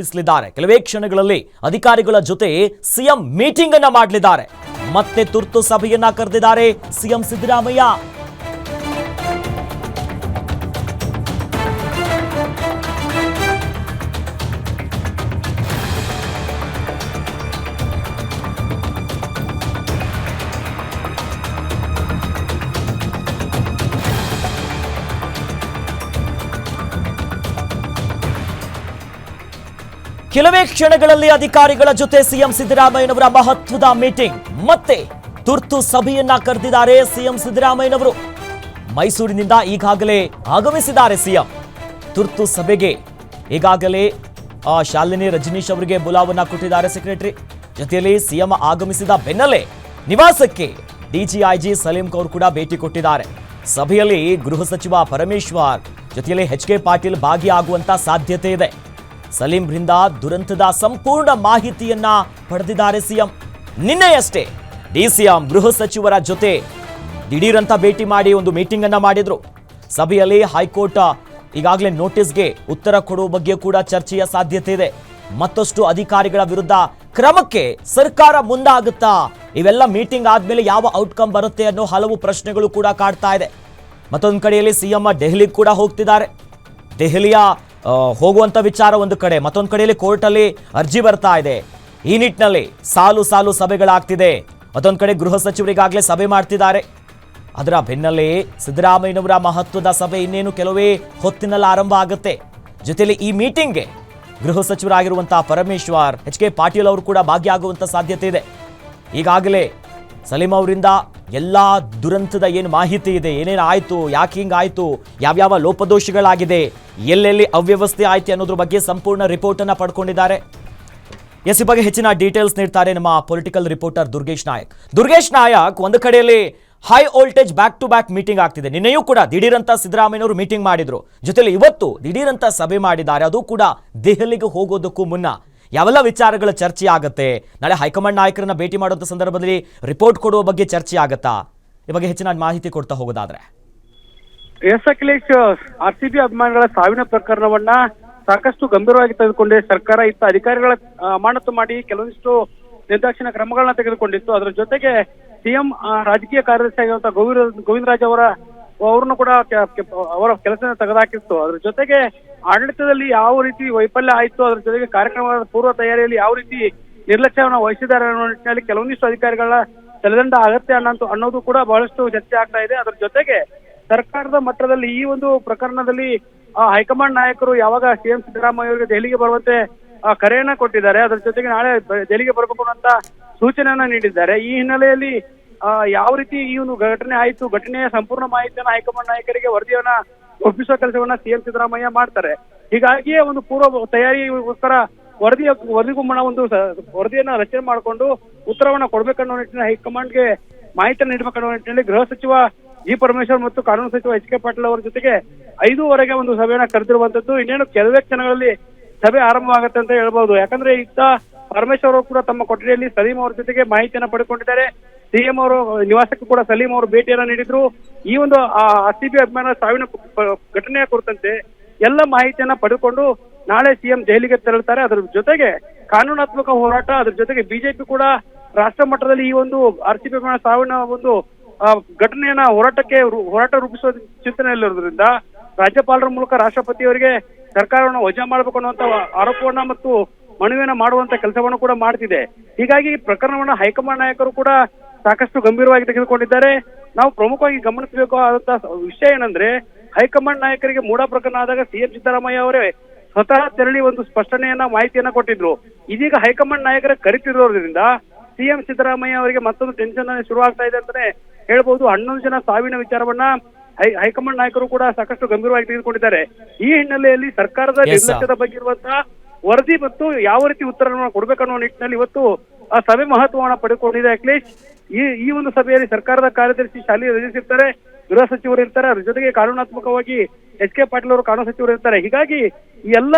ಆರಂಭಿಸಲಿದ್ದಾರೆ ಕೆಲವೇ ಕ್ಷಣಗಳಲ್ಲಿ ಅಧಿಕಾರಿಗಳ ಜೊತೆ ಸಿಎಂ ಮೀಟಿಂಗ್ ಅನ್ನ ಮಾಡಲಿದ್ದಾರೆ. ಮತ್ತೆ ತುರ್ತು ಸಭೆಯನ್ನ ಕರೆದಿದ್ದಾರೆ ಸಿಎಂ ಸಿದ್ದರಾಮಯ್ಯ. ಕೆಲವೇ ಕ್ಷಣಗಳಲ್ಲಿ ಅಧಿಕಾರಿಗಳ ಜೊತೆ ಸಿಎಂ ಸಿದ್ದರಾಮಯ್ಯನವರ ಮಹತ್ವದ ಮೀಟಿಂಗ್. ಮತ್ತೆ ತುರ್ತು ಸಭೆಯನ್ನ ಕರೆದಿದ್ದಾರೆ ಸಿಎಂ ಸಿದ್ದರಾಮಯ್ಯನವರು. ಮೈಸೂರಿನಿಂದ ಈಗಾಗಲೇ ಆಗಮಿಸಿದ್ದಾರೆ ಸಿಎಂ. ತುರ್ತು ಸಭೆಗೆ ಈಗಾಗಲೇ ಶಾಲಿನಿ ರಜನೀಶ್ ಅವರಿಗೆ ಬುಲಾವನ್ನ ಕೊಟ್ಟಿದ್ದಾರೆ ಸೆಕ್ರೆಟರಿ. ಜೊತೆಯಲ್ಲಿ ಸಿಎಂ ಆಗಮಿಸಿದ ಬೆನ್ನಲ್ಲೇ ನಿವಾಸಕ್ಕೆ ಡಿಜಿಐಜಿ ಸಲೀಂ ಕೌರ್ ಕೂಡ ಭೇಟಿ ಕೊಟ್ಟಿದ್ದಾರೆ. ಸಭೆಯಲ್ಲಿ ಗೃಹ ಸಚಿವ ಪರಮೇಶ್ವರ್, ಜೊತೆಯಲ್ಲಿ ಎಚ್ ಕೆ ಪಾಟೀಲ್ ಭಾಗಿಯಾಗುವಂತ ಸಾಧ್ಯತೆ ಇದೆ. ಸಲೀಂರಿಂದ ದುರಂತದ ಸಂಪೂರ್ಣ ಮಾಹಿತಿಯನ್ನ ಪಡೆದಿದ್ದಾರೆ ಸಿಎಂ. ನಿನ್ನೆಯಷ್ಟೇ ಡಿಸಿಎಂ ಗೃಹ ಸಚಿವರ ಜೊತೆ ದಿಢೀರಂತ ಭೇಟಿ ಮಾಡಿ ಒಂದು ಮೀಟಿಂಗ್ ಅನ್ನ ಮಾಡಿದ್ರು. ಸಭೆಯಲ್ಲಿ ಹೈಕೋರ್ಟ್ ಈಗಾಗಲೇ ನೋಟಿಸ್ಗೆ ಉತ್ತರ ಕೊಡುವ ಬಗ್ಗೆ ಕೂಡ ಚರ್ಚೆಯ ಸಾಧ್ಯತೆ ಇದೆ. ಮತ್ತಷ್ಟು ಅಧಿಕಾರಿಗಳ ವಿರುದ್ಧ ಕ್ರಮಕ್ಕೆ ಸರ್ಕಾರ ಮುಂದಾಗುತ್ತಾ? ಇವೆಲ್ಲ ಮೀಟಿಂಗ್ ಆದ್ಮೇಲೆ ಯಾವ ಔಟ್ಕಮ್ ಬರುತ್ತೆ ಅನ್ನೋ ಹಲವು ಪ್ರಶ್ನೆಗಳು ಕೂಡ ಕಾಡ್ತಾ ಇದೆ. ಮತ್ತೊಂದು ಕಡೆಯಲ್ಲಿ ಸಿಎಂ ದೆಹಲಿಗೆ ಕೂಡ ಹೋಗ್ತಿದ್ದಾರೆ. ದೆಹಲಿಯ ಹೋಗುವಂತ ವಿಚಾರ ಒಂದು ಕಡೆ, ಮತ್ತೊಂದು ಕಡೆಯಲ್ಲಿ ಕೋರ್ಟಲ್ಲಿ ಅರ್ಜಿ ಬರ್ತಾ ಇದೆ. ಈ ನಿಟ್ಟಿನಲ್ಲಿ ಸಾಲು ಸಾಲು ಸಭೆಗಳಾಗ್ತಿದೆ. ಮತ್ತೊಂದು ಕಡೆ ಗೃಹ ಸಚಿವರಿಗಾಗಲೇ ಸಭೆ ಮಾಡ್ತಿದ್ದಾರೆ. ಅದರ ಬೆನ್ನಲ್ಲೇ ಸಿದ್ದರಾಮಯ್ಯನವರ ಮಹತ್ವದ ಸಭೆ ಇನ್ನೇನು ಕೆಲವೇ ಹೊತ್ತಿನಲ್ಲಿ ಆರಂಭ ಆಗುತ್ತೆ. ಜೊತೆಯಲ್ಲಿ ಈ ಮೀಟಿಂಗ್ಗೆ ಗೃಹ ಸಚಿವರಾಗಿರುವಂತಹ ಪರಮೇಶ್ವರ್, ಎಚ್ ಕೆ ಪಾಟೀಲ್ ಅವರು ಕೂಡ ಭಾಗಿಯಾಗುವಂತ ಸಾಧ್ಯತೆ ಇದೆ. ಈಗಾಗಲೇ ಸಲೀಂ ಅವರಿಂದ ಎಲ್ಲ ದುರಂತದ ಏನು ಮಾಹಿತಿ ಇದೆ, ಏನೇನು ಆಯಿತು, ಯಾಕೆ ಹಿಂಗಾಯ್ತು ಯಾವ್ಯಾವ ಲೋಪದೋಷಗಳಾಗಿದೆ, ಎಲ್ಲೆಲ್ಲಿ ಅವ್ಯವಸ್ಥೆ ಆಯ್ತು ಅನ್ನೋದ್ರ ಬಗ್ಗೆ ಸಂಪೂರ್ಣ ರಿಪೋರ್ಟನ್ನು ಪಡ್ಕೊಂಡಿದ್ದಾರೆ. ಎಸ್, ಈ ಬಗ್ಗೆ ಹೆಚ್ಚಿನ ಡೀಟೇಲ್ಸ್ ನೀಡ್ತಾರೆ ನಮ್ಮ ಪೊಲಿಟಿಕಲ್ ರಿಪೋರ್ಟರ್ ದುರ್ಗೇಶ್ ನಾಯಕ್. ದುರ್ಗೇಶ್ ನಾಯಕ್ ಒಂದು ಕಡೆಯಲ್ಲಿ high voltage back to back meeting ಆಗ್ತಿದೆ. ನಿನ್ನೆಯೂ ಕೂಡ ದಿಢೀರಂತ ಸಿದ್ದರಾಮಯ್ಯನವರು ಮೀಟಿಂಗ್ ಮಾಡಿದ್ರು. ಜೊತೆಲಿ ಇವತ್ತು ದಿಢೀರಂತ ಸಭೆ ಮಾಡಿದ್ದಾರೆ. ಅದು ಕೂಡ ದೆಹಲಿಗೆ ಹೋಗೋದಕ್ಕೂ ಮುನ್ನ. ಯಾವೆಲ್ಲ ವಿಚಾರಗಳ ಚರ್ಚೆ ಆಗುತ್ತೆ ನಾಳೆ ಹೈಕಮಾಂಡ್ ನಾಯಕರನ್ನ ಭೇಟಿ ಮಾಡುವಂತ ಸಂದರ್ಭದಲ್ಲಿ ರಿಪೋರ್ಟ್ ಕೊಡುವ ಬಗ್ಗೆ ಚರ್ಚೆ ಆಗತ್ತಾ ಈ ಬಗ್ಗೆ ಹೆಚ್ಚಿನ ಮಾಹಿತಿ ಕೊಡ್ತಾ ಹೋಗೋದಾದ್ರೆ. Yes, Akhilesh, R C B ಅಭಿಮಾನಿಗಳ ಸಾವಿನ ಪ್ರಕರಣವನ್ನ ಸಾಕಷ್ಟು ಗಂಭೀರವಾಗಿ ತೆಗೆದುಕೊಂಡೆ. ಸರ್ಕಾರ ಇತ್ತ ಅಧಿಕಾರಿಗಳ ಅಮಾನತು ಮಾಡಿ ಕೆಲವೊಂದಿಷ್ಟು ನಿರ್ದಾಕ್ಷಿಣ ಕ್ರಮಗಳನ್ನ ತೆಗೆದುಕೊಂಡಿತ್ತು. ಅದರ ಜೊತೆಗೆ ಸಿಎಂ ರಾಜಕೀಯ ಕಾರ್ಯದರ್ಶಿ ಆಗಿರುವಂತಹ ಗೋವಿಂದ ಗೋವಿಂದರಾಜ್ ಅವರ ಅವ್ರನ್ನು ಕೂಡ ಅವರ ಕೆಲಸ ತೆಗೆದಾಕಿತ್ತು. ಅದ್ರ ಜೊತೆಗೆ ಆಡಳಿತದಲ್ಲಿ ಯಾವ ರೀತಿ ವೈಫಲ್ಯ ಆಯಿತು ಅದ್ರ ಜೊತೆಗೆ ಕಾರ್ಯಕ್ರಮದ ಪೂರ್ವ ತಯಾರಿಯಲ್ಲಿ ಯಾವ ರೀತಿ ನಿರ್ಲಕ್ಷ್ಯವನ್ನು ವಹಿಸಿದ್ದಾರೆ ಅನ್ನೋ ನಿಟ್ಟಿನಲ್ಲಿ ಕೆಲವೊಂದಿಷ್ಟು ಅಧಿಕಾರಿಗಳ ತಲೆದಂಡ ಅಗತ್ಯ ಅನ್ನೋ ಅನ್ನೋದು ಕೂಡ ಬಹಳಷ್ಟು ಚರ್ಚೆ ಆಗ್ತಾ ಇದೆ. ಅದ್ರ ಜೊತೆಗೆ ಸರ್ಕಾರದ ಮಟ್ಟದಲ್ಲಿ ಈ ಒಂದು ಪ್ರಕರಣದಲ್ಲಿ ಹೈಕಮಾಂಡ್ ನಾಯಕರು ಯಾವಾಗ ಸಿಎಂ ಸಿದ್ದರಾಮಯ್ಯ ಅವರಿಗೆ ದೆಹಲಿಗೆ ಬರುವಂತೆ ಕರೆಯನ್ನ ಕೊಟ್ಟಿದ್ದಾರೆ. ಅದರ ಜೊತೆಗೆ ನಾಳೆ ದೆಹಲಿಗೆ ಬರಬೇಕು ಅಂತ ಸೂಚನೆಯನ್ನ ನೀಡಿದ್ದಾರೆ. ಈ ಹಿನ್ನೆಲೆಯಲ್ಲಿ ಯಾವ ರೀತಿ ಇವನು ಘಟನೆ ಆಯಿತು, ಘಟನೆಯ ಸಂಪೂರ್ಣ ಮಾಹಿತಿಯನ್ನ ಹೈಕಮಾಂಡ್ ನಾಯಕರಿಗೆ, ವರದಿಯನ್ನ ಒಪ್ಪಿಸುವ ಕೆಲಸವನ್ನ ಸಿಎಂ ಸಿದ್ದರಾಮಯ್ಯ ಮಾಡ್ತಾರೆ. ಹೀಗಾಗಿಯೇ ಒಂದು ಪೂರ್ವ ತಯಾರಿಗೋಸ್ಕರ ವರದಿಯ ವರದಿಗೂ ಮುನ್ನ ಒಂದು ವರದಿಯನ್ನ ರಚನೆ ಮಾಡಿಕೊಂಡು ಉತ್ತರವನ್ನ ಕೊಡ್ಬೇಕನ್ನೋ ನಿಟ್ಟಿನಲ್ಲಿ ಹೈಕಮಾಂಡ್ಗೆ ಮಾಹಿತಿಯನ್ನು ನೀಡಬೇಕನ್ನೋ ನಿಟ್ಟಿನಲ್ಲಿ ಗೃಹ ಸಚಿವ ಜಿ ಪರಮೇಶ್ವರ್ ಮತ್ತು ಕಾನೂನು ಸಚಿವ ಎಚ್ ಕೆ ಪಾಟೀಲ್ ಅವರ ಜೊತೆಗೆ ಐದೂವರೆಗೆ ಒಂದು ಸಭೆಯನ್ನ ಕರೆದಿರುವಂತದ್ದು ಇನ್ನೇನು ಕೆಲವೇ ಕ್ಷಣಗಳಲ್ಲಿ ಸಭೆ ಆರಂಭವಾಗುತ್ತೆ ಅಂತ ಹೇಳ್ಬಹುದು ಯಾಕಂದ್ರೆ ಇತ್ತ ಪರಮೇಶ್ವರ್ ಅವರು ಕೂಡ ತಮ್ಮ ಕೊಠಡಿಯಲ್ಲಿ ಸಲೀಂ ಅವರ ಜೊತೆಗೆ ಮಾಹಿತಿಯನ್ನು ಪಡೆದುಕೊಂಡಿದ್ದಾರೆ. ಸಿಎಂ ಅವರು, ನಿವಾಸಕ್ಕೂ ಕೂಡ ಸಲೀಂ ಅವರು ಭೇಟಿಯನ್ನ ನೀಡಿದ್ರು. ಈ ಒಂದು ಆರ್ ಸಿ ಬಿ ಅಭಿಮಾನ ಸಾವಿನ ಘಟನೆಯ ಕುರಿತಂತೆ ಎಲ್ಲ ಮಾಹಿತಿಯನ್ನ ಪಡೆದುಕೊಂಡು ನಾಳೆ ಸಿಎಂ ದೆಹಲಿಗೆ ತೆರಳುತ್ತಾರೆ ಅದರ ಜೊತೆಗೆ ಕಾನೂನಾತ್ಮಕ ಹೋರಾಟ, ಅದ್ರ ಜೊತೆಗೆ ಬಿಜೆಪಿ ಕೂಡ ರಾಷ್ಟ್ರ ಮಟ್ಟದಲ್ಲಿ ಈ ಒಂದು ಆರ್ ಸಿ ಬಿ ಅಭಿಮಾನ ಸಾವಿನ ಒಂದು ಘಟನೆಯನ್ನ ಹೋರಾಟಕ್ಕೆ ಹೋರಾಟ ರೂಪಿಸುವ ಚಿಂತನೆಯಲ್ಲಿರೋದ್ರಿಂದ ರಾಜ್ಯಪಾಲರ ಮೂಲಕ ರಾಷ್ಟ್ರಪತಿಯವರಿಗೆ ಸರ್ಕಾರವನ್ನು ವಜಾ ಮಾಡಬೇಕು ಅನ್ನುವಂತ ಆರೋಪವನ್ನ ಮತ್ತು ಮನವಿಯನ್ನ ಮಾಡುವಂತ ಕೆಲಸವನ್ನು ಕೂಡ ಮಾಡ್ತಿದೆ. ಹೀಗಾಗಿ ಪ್ರಕರಣವನ್ನ ಹೈಕಮಾಂಡ್ ನಾಯಕರು ಕೂಡ ಸಾಕಷ್ಟು ಗಂಭೀರವಾಗಿ ತೆಗೆದುಕೊಂಡಿದ್ದಾರೆ. ನಾವು ಪ್ರಮುಖವಾಗಿ ಗಮನಿಸಬೇಕು ಆದಂತಹ ವಿಷಯ ಏನಂದ್ರೆ ಹೈಕಮಾಂಡ್ ನಾಯಕರಿಗೆ ಮೂಡ ಪ್ರಕರಣ ಆದಾಗ ಸಿಎಂ ಸಿದ್ದರಾಮಯ್ಯ ಅವರೇ ಸ್ವತಃ ತೆರಳಿ ಒಂದು ಸ್ಪಷ್ಟನೆಯನ್ನ ಮಾಹಿತಿಯನ್ನ ಕೊಟ್ಟಿದ್ರು. ಇದೀಗ ಹೈಕಮಾಂಡ್ ನಾಯಕರ ಕರಿತಿರೋದ್ರಿಂದ ಸಿಎಂ ಸಿದ್ದರಾಮಯ್ಯ ಅವರಿಗೆ ಮತ್ತೊಂದು ಟೆನ್ಷನ್ ಶುರು ಆಗ್ತಾ ಇದೆ ಅಂತಾನೆ ಹೇಳ್ಬಹುದು ಹನ್ನೊಂದು ಜನ ಸಾವಿನ ವಿಚಾರವನ್ನ ಹೈ ಹೈಕಮಾಂಡ್ ನಾಯಕರು ಕೂಡ ಸಾಕಷ್ಟು ಗಂಭೀರವಾಗಿ ತೆಗೆದುಕೊಂಡಿದ್ದಾರೆ. ಈ ಹಿನ್ನೆಲೆಯಲ್ಲಿ ಸರ್ಕಾರದ ನಿರ್ಲಕ್ಷ್ಯದ ಬಗ್ಗೆ ಇರುವಂತಹ ವರದಿ ಮತ್ತು ಯಾವ ರೀತಿ ಉತ್ತರವನ್ನು ಕೊಡ್ಬೇಕನ್ನೋ ನಿಟ್ಟಿನಲ್ಲಿ ಇವತ್ತು ಆ ಸಭೆ ಮಹತ್ವವನ್ನು ಪಡೆದುಕೊಂಡಿದೆ ಅಖಿಲೇಶ್. ಈ ಈ ಒಂದು ಸಭೆಯಲ್ಲಿ ಸರ್ಕಾರದ ಕಾರ್ಯದರ್ಶಿ ಶಾಲಿ ರಜೇಶ್ ಇರ್ತಾರೆ ಗೃಹ ಸಚಿವರು ಇರ್ತಾರೆ, ಅದ್ರ ಜೊತೆಗೆ ಕಾನೂನಾತ್ಮಕವಾಗಿ ಎಚ್ ಕೆ ಪಾಟೀಲ್ ಅವರು ಕಾನೂನು ಸಚಿವರು ಇರ್ತಾರೆ. ಹೀಗಾಗಿ ಈ ಎಲ್ಲ